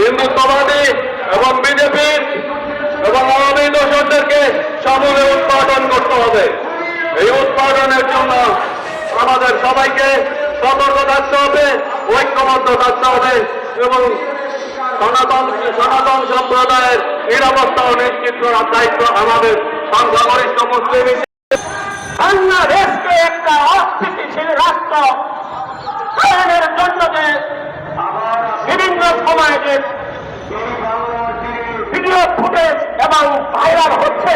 হিন্দুত্ববাদী এবং বিজেপির এবং আওয়ামী দোষরদেরকে সমূলে উৎপাদন করতে হবে। এই উৎপাদনের জন্য আমাদের সবাইকে সতর্ক থাকতে হবে, ঐক্যবদ্ধ থাকতে হবে এবং সনাতন সনাতন সম্প্রদায়ের নিরাপত্তা ও নিশ্চিত করার দায়িত্ব আমাদের সংখ্যাগরিষ্ঠ মুসলিম বাংলাদেশকে একটা অস্থিতিশীল রাষ্ট্র তৈরির জন্য যে বিভিন্ন সময়ে যে ভিডিও ফুটেজ এবং ভাইরাল হচ্ছে।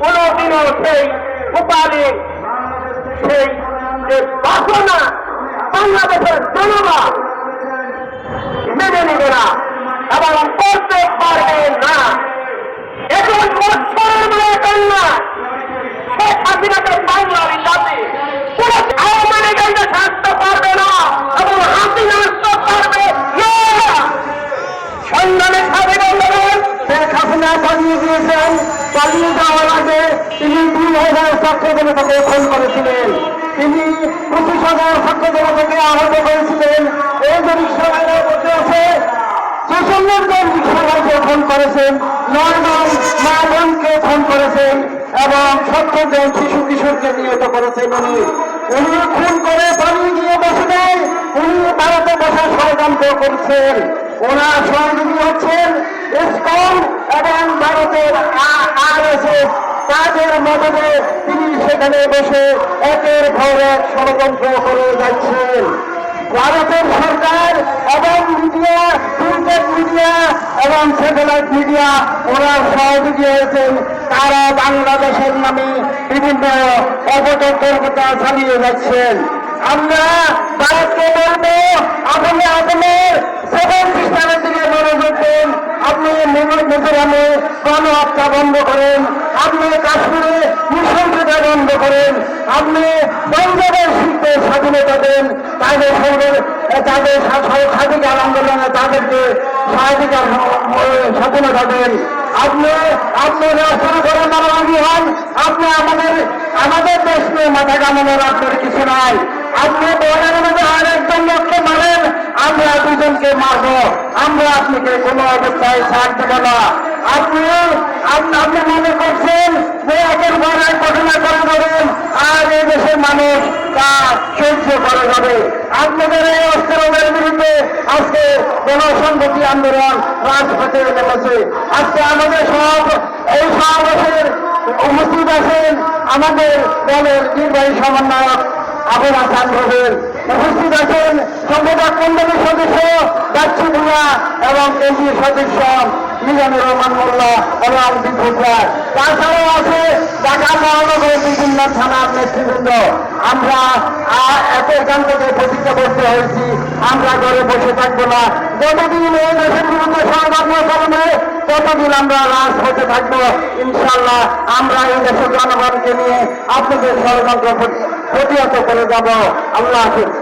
কোনদিনও সেই উপাধি সেই বাসনা বাংলাদেশের জনগণ মেনে নেবে না এবং করতে পারবে না। এখন বছরের মেয়ে কন্যা শেখ হাসিনাকে বাংলার জাতি পুরো আওয়ামী লীগের থাকতে পারবে না এবং হাসিনা আসতে পারবে না সংগ্রামে সাথে বন্ধুগণ হাসিনা পালিয়ে গিয়েছেন, পালিয়ে যাওয়ার আগে তিনি দুই হাজার ছাত্র জনতাকে খুন করেছিলেন। তিনি পঁচিশ হাজার ছাত্র জনতাকে আহত করেছিলেন। এই যে রিক্সাওয়ালার মধ্যে আছে জন রিক্সাওয়ালাকে খুন করেছেন, নয় বোনকে খুন করেছেন এবং সত্তর শিশু কিশোরকে নিহত করেছেন উনি। উনি খুন করে পালিয়ে গিয়ে বসে নেই, উনি ভারতে বসে ষড়যন্ত্র করছেন। ওনার সহযোগী হচ্ছেন ইসকন এবং ভারতের আর এস তাদের মদতে তিনি সেখানে বসে একের পর এক ষড়যন্ত্র করে যাচ্ছেন। ভারতের সরকার এবং মিডিয়া, প্রিন্টেড মিডিয়া এবং স্যাটেলাইট মিডিয়া ওনার সহযোগী হয়েছেন। তারা বাংলাদেশের নামে বিভিন্ন অপতৎপরতা চালিয়ে যাচ্ছেন। আমরা ভারতকে বলব, আপনি আপনার গণ হত্যা বন্ধ করেন। আপনি কাশ্মীরে নৃশংসতা বন্ধ করেন। আপনি পঞ্জাবের শিল্পের স্বাধীনতা দেন। তাদের সঙ্গে, তাদের স্বাধিকার আন্দোলনে তাদেরকে স্বাধিকার স্বাধীনতা দেন। আপনি আপনি রাষ্ট্র করে মারামারি হন। আপনি আমাদের আমাদের দেশ নিয়ে মাথা কামানোর আপনার কিছু নাই। আপনি বলের মধ্যে আর একজন লোককে মারেন। আমরা দুজনকে মারব, আমরা আপনাকে কোনো অবস্থায় ছাড় দেব না। আপনি আপনি মনে করছেন যে একের ঘটনা করে যাবেন আর এই দেশের মানুষ তা সহ্য করে যাবে। আপনাদের এই অস্ত্রের বিরুদ্ধে আজকে গণসংহতি আন্দোলন রাজপথে নেমেছে। আজকে আমাদের সব, এই সমাবেশের উপস্থিত আছেন আমাদের দলের নির্বাহী সমন্বয়ক আবুল হাসান রবেল উপস্থিত আছেন সংবাদ মন্ডলীর সদস্য বাচ্চু ভুয়া এবং কেন্দ্রীয় সদস্য মিজানুর রহমান মোল্লা এবং বিদ্যুৎরা তাছাড়াও আছে ঢাকা মহানগরের বিভিন্ন থানার নেতৃবৃন্দ। আমরা এত এখান থেকে প্রতিজ্ঞা করতে হয়েছি। আমরা ঘরে বসে থাকব না। যতদিন এই দেশের বিরুদ্ধে সংবাদ না ততদিন আমরা রাজপথে থাকব। ইনশাল্লাহ আমরা এই দেশের জনগণকে নিয়ে আপনাদের ষড়যন্ত্র প্রতিহত করে যাব। আল্লাহ হাফিজ।